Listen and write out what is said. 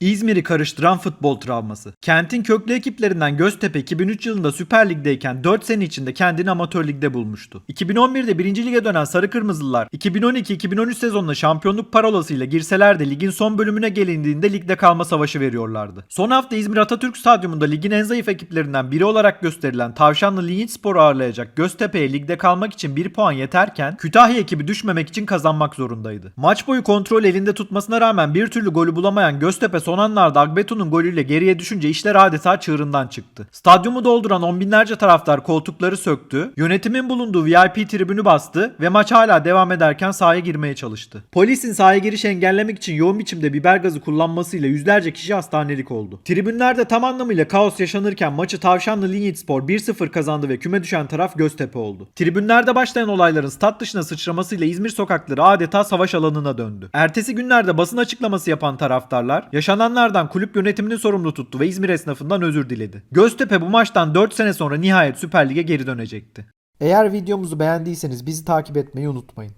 İzmir'i karıştıran futbol travması. Kentin köklü ekiplerinden Göztepe 2003 yılında Süper Lig'deyken 4 sene içinde kendini amatör ligde bulmuştu. 2011'de 1. lige dönen Sarı Kırmızılılar 2012-2013 sezonunda şampiyonluk parolasıyla girseler de ligin son bölümüne gelindiğinde ligde kalma savaşı veriyorlardı. Son hafta İzmir Atatürk Stadyumunda ligin en zayıf ekiplerinden biri olarak gösterilen Tavşanlı Linç Spor'u ağırlayacak Göztepe'ye ligde kalmak için 1 puan yeterken Kütahya ekibi düşmemek için kazanmak zorundaydı. Maç boyu kontrol elinde tutmasına rağmen bir türlü golü bulamayan Göztepe son anlarda Agbetu'nun golüyle geriye düşünce işler adeta çığırından çıktı. Stadyumu dolduran on binlerce taraftar koltukları söktü, yönetimin bulunduğu VIP tribünü bastı ve maç hala devam ederken sahaya girmeye çalıştı. Polisin sahaya girişi engellemek için yoğun biçimde biber gazı kullanmasıyla yüzlerce kişi hastanelik oldu. Tribünlerde tam anlamıyla kaos yaşanırken maçı Tavşanlı Linyitspor 1-0 kazandı ve küme düşen taraf Göztepe oldu. Tribünlerde başlayan olayların stat dışına sıçramasıyla İzmir sokakları adeta savaş alanına döndü. Ertesi günlerde basın açıklaması yapan taraftarlar yaşananlardan kulüp yönetimini sorumlu tuttu ve İzmir esnafından özür diledi. Göztepe bu maçtan 4 sene sonra nihayet Süper Lig'e geri dönecekti. Eğer videomuzu beğendiyseniz bizi takip etmeyi unutmayın.